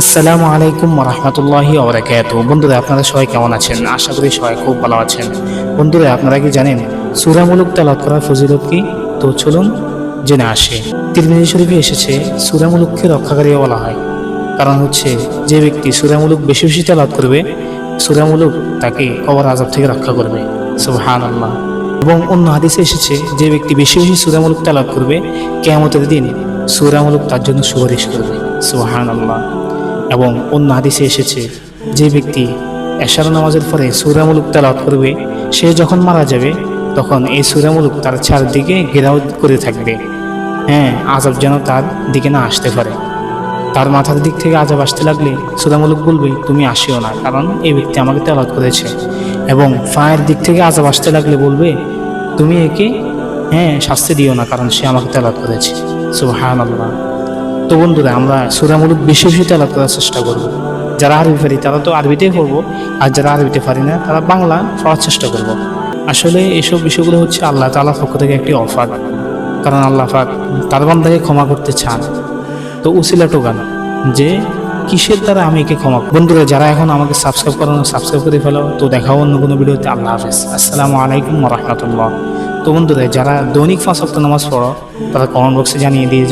আসসালামু আলাইকুম রহমতুল্লাহি ওবরাকাত বন্ধুরা, আপনারা সবাই কেমন আছেন? আশা করি সবাই খুব ভালো আছেন। বন্ধুরা, আপনারা কি জানেন সুরামূলক তালাত করার ফজিলত কি? তো চলুন জেনে আসে। তিরমিজি শরীফে এসেছে সুরামূলককে রক্ষাকারী বলা হয়। কারণ হচ্ছে, যে ব্যক্তি সুরামূলক বেশি বেশি তালাত করবে সুরামূলক তাকে কবর আজাব থেকে রক্ষা করবে। সুবহান আল্লাহ এবং অন্য হাদিসে এসেছে, যে ব্যক্তি বেশি বেশি সুরামূলক তালাত করবে, কেয়ামতের দিন সুরামূলক তার জন্য সুপারিশ করবে। সুবহান আল্লাহ এবং অন্য হাদিসে এসেছে, যে ব্যক্তি এশার নামাজের পরে সুরামূলক তালাত করবে, সে যখন মারা যাবে, তখন এই সুরামূলক তার চারদিকে ঘেরাও করে থাকবে। হ্যাঁ আজাব যেন তার দিকে না আসতে পারে। তার মাথার দিক থেকে আজাব আসতে লাগলে সুরামুলুক বলবে, তুমি আসিও না, কারণ এই ব্যক্তি আমাকে তেলাত করেছে। এবং ফায়ের দিক থেকে আজাব আসতে লাগলে বলবে, তুমি একে হ্যাঁ শাস্তি দিও না, কারণ সে আমাকে তেলাত করেছে। সুবহান আল্লাহ তো বন্ধুরা, আমরা সুরামূলক বেশি বেশি তেলাত করার চেষ্টা করব। যারা আরবি পারি, তারা তো আরবিতেই পড়ব, আর যারা আরবিতে পারি না, তারা বাংলা পড়ার চেষ্টা করব। আসলে এসব বিষয়গুলো হচ্ছে আল্লাহ তালার পক্ষ থেকে একটি অফার। কারণ আল্লাহ পাক তার বান্দাকে ক্ষমা করতে চান। তো উসিলা টোকান, যে কিসের দ্বারা আমি একে ক্ষমা বন্ধুরা, যারা এখন আমাকে সাবস্ক্রাইব করানো সাবস্ক্রাইব করে ফেলো, তো দেখাও অন্য কোনো ভিডিওতে। আল্লাহ হাফেজ। আসসালামু আলাইকুম রহমতুল্লাহ। তো বন্ধুরা, যারা দৈনিক পাঁচ নামাজ পড়ো, তারা কমেন্ট বক্সে জানিয়ে দিয়ে